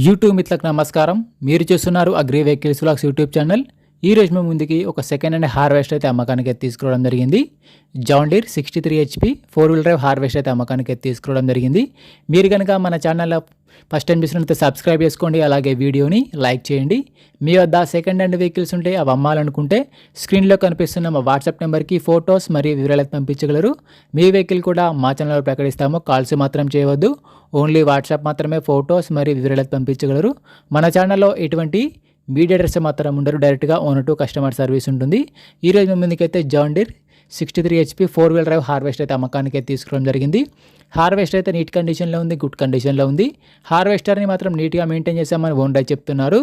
YouTube మిత్రులకు నమస్కారం. మీరు చూస్తున్నారు agri vehicles vlogs YouTube channel. ఈ రోజు మేము ముందుకి ఒక సెకండ్ హ్యాండ్ హార్వెస్ట్ అయితే అమ్మకానికి అయితే తీసుకురావడం జరిగింది. John Deere sixty three HP four wheel drive harvest అయితే అమ్మకానికి అయితే తీసుకురావడం జరిగింది. మీరు కనుక మన ఛానల్లో ఫస్ట్ టైం చూసినట్లయితే సబ్స్క్రైబ్ చేసుకోండి అలాగే వీడియోని లైక్ చేయండి. మీ వద్ద సెకండ్ హ్యాండ్ వెహికల్స్ ఉంటే అవి అమ్మాలనుకుంటే స్క్రీన్లో కనిపిస్తున్న మా వాట్సాప్ నెంబర్కి ఫొటోస్ మరియు వివరాలు పంపించగలరు. మీ వెహికల్ కూడా మా ఛానల్లో ప్రకటిస్తాము. కాల్స్ మాత్రం చేయవద్దు. ఓన్లీ వాట్సాప్ మాత్రమే ఫొటోస్ మరియు వివరాలు పంపించగలరు. మన ఛానల్లో ఎటువంటి మీడియేటర్స్ మాత్రం ఉండరు. డైరెక్ట్గా ఓనర్ టు కస్టమర్ సర్వీస్ ఉంటుంది. ఈరోజు మీ ముందుకైతే John Deere sixty three HP four wheel drive harvest అయితే అమ్మకానికి అయితే తీసుకోవడం జరిగింది. హార్వెస్టర్ అయితే నీట్ కండిషన్లో ఉంది గుడ్ కండిషన్లో ఉంది. హార్వెస్టర్ని మాత్రం నీట్గా మెయింటైన్ చేసామని ఓన్ డ్రైవ్ చెప్తున్నారు.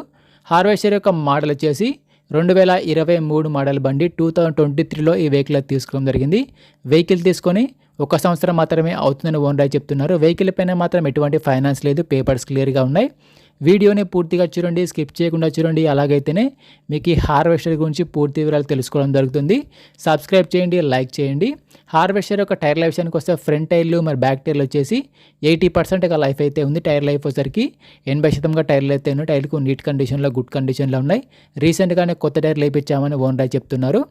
హార్వెస్టర్ యొక్క మోడల్ వచ్చేసి రెండు వేల ఇరవై మూడు మోడల్ బండి టూ థౌజండ్ ట్వంటీ త్రీలో ఈ వెహికల్ అయితే తీసుకోవడం జరిగింది. వెహికల్ తీసుకొని ఒక సంవత్సరం మాత్రమే అవుతుందని ఓన్ డ్రైవ్ చెప్తున్నారు. వెహికల్ పైన మాత్రం ఎటువంటి ఫైనాన్స్ లేదు పేపర్స్ క్లియర్గా ఉన్నాయి. వీడియోని పూర్తిగా చూడండి స్కిప్ చేయకుండా చూడండి. అలాగైతేనే మీకు ఈ హార్వెస్టర్ గురించి పూర్తి వివరాలు తెలుసుకోవడం జరుగుతుంది. సబ్స్క్రైబ్ చేయండి లైక్ చేయండి. హార్వెస్టర్ యొక్క టైర్ లైఫ్ విషయానికి వస్తే ఫ్రంట్ టైర్లు మరి బ్యాక్ టైర్లు వచ్చేసి ఎయిటీ పర్సెంట్గా లైఫ్ అయితే ఉంది. టైర్ లైఫ్ వచ్చేసరికి ఎనభై శాతంగా టైర్లు అయితే ఉన్నాయి. టైర్లకు నీట్ కండిషన్లో గుడ్ కండిషన్లో ఉన్నాయి. రీసెంట్గానే కొత్త టైర్లు వేయించామని ఓనర్ చెప్తున్నారు.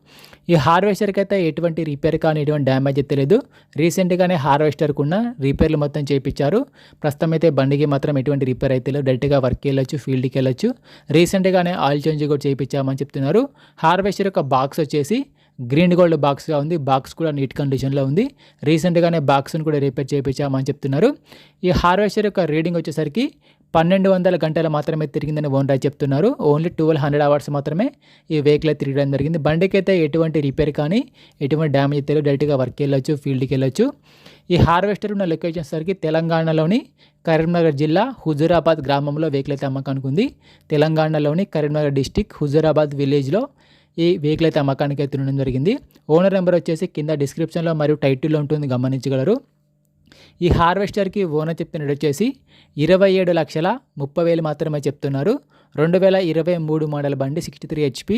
ఈ హార్వెస్టర్కి అయితే ఎటువంటి రిపేర్ కానీ ఎటువంటి డ్యామేజ్ అయితే లేదు. రీసెంట్గానే హార్వెస్టర్కు ఉన్న రిపేర్లు మొత్తం చేయించారు. ప్రస్తుతం అయితే బండికి మాత్రం ఎటువంటి రిపేర్ అయితే లేదు. డైరెక్ట్గా వర్క్ వెళ్ళొచ్చు ఫీల్డ్కి వెళ్ళొచ్చు. రీసెంట్గానే ఆయిల్ చేంజ్ కూడా చేయించామని చెప్తున్నారు. హార్వెస్టర్ యొక్క బాక్స్ వచ్చేసి గ్రీన్ గోల్డ్ బాక్స్గా ఉంది. బాక్స్ కూడా నీట్ కండిషన్లో ఉంది. రీసెంట్గానే బాక్స్ని కూడా రిపేర్ చేయించామని చెప్తున్నారు. ఈ హార్వెస్టర్ యొక్క రీడింగ్ వచ్చేసరికి పన్నెండు వందల గంటలు మాత్రమే తిరిగిందని ఓనర్ చెప్తున్నారు. ఓన్లీ ట్వెల్వ్ హండ్రెడ్ అవర్స్ మాత్రమే ఈ వెహికల్ తిరగడం జరిగింది. బండికి అయితే ఎటువంటి రిపేర్ కానీ ఎటువంటి డ్యామేజ్ తెలియదు డైరెక్ట్గా వర్క్కి వెళ్ళొచ్చు ఫీల్డ్కి వెళ్ళొచ్చు. ఈ హార్వెస్టర్ ఉన్న లొకేషన్ సరికి తెలంగాణలోని కరీంనగర్ జిల్లా హుజూరాబాద్ గ్రామంలో వెహికల్ అయితే అమ్మకానికి ఉంది తెలంగాణలోని కరీంనగర్ డిస్టిక్ హుజూరాబాద్ విలేజ్లో ఈ వెహికల్ అయితే అమ్మకానికి అయితే ఉండడం జరిగింది. ఓనర్ నెంబర్ వచ్చేసి కింద డిస్క్రిప్షన్లో మరియు టైటిల్లో ఉంటుంది. గమనించగలరు. ఈ హార్వెస్టర్కి ఓనర్ చెప్తున్నది వచ్చేసి ఇరవై ఏడు లక్షల ముప్పై వేలు మాత్రమే చెప్తున్నారు. రెండు వేల ఇరవై మూడు మోడల్ బండి సిక్స్టీ త్రీ హెచ్పి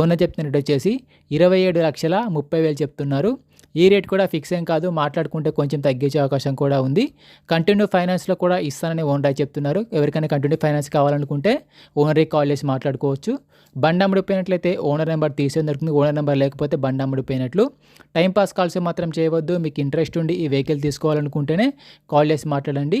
ఓనర్ చెప్తున్నట్టు వచ్చేసి ఇరవై ఏడు లక్షల ముప్పై వేలు చెప్తున్నారు. ఈ రేట్ కూడా ఫిక్స్ ఏం కాదు మాట్లాడుకుంటే కొంచెం తగ్గించే అవకాశం కూడా ఉంది. కంటిన్యూ ఫైనాన్స్లో కూడా ఇస్తానని ఓనర్ చెప్తున్నారు. ఎవరికైనా కంటిన్యూ ఫైనాన్స్ కావాలనుకుంటే ఓనర్కి కాల్ చేసి మాట్లాడుకోవచ్చు. బండి అమ్ముడిపోయినట్లయితే ఓనర్ నెంబర్ తీసేది దొరుకుతుంది ఓనర్ నెంబర్ లేకపోతే బండి అమ్ముడిపోయినట్లు. టైంపాస్ కాల్స్ మాత్రం చేయవద్దు మీకు ఇంట్రెస్ట్ ఉండి ఈ వెహికల్ తీసుకోవాలనుకుంటేనే కాల్ చేసి మాట్లాడండి.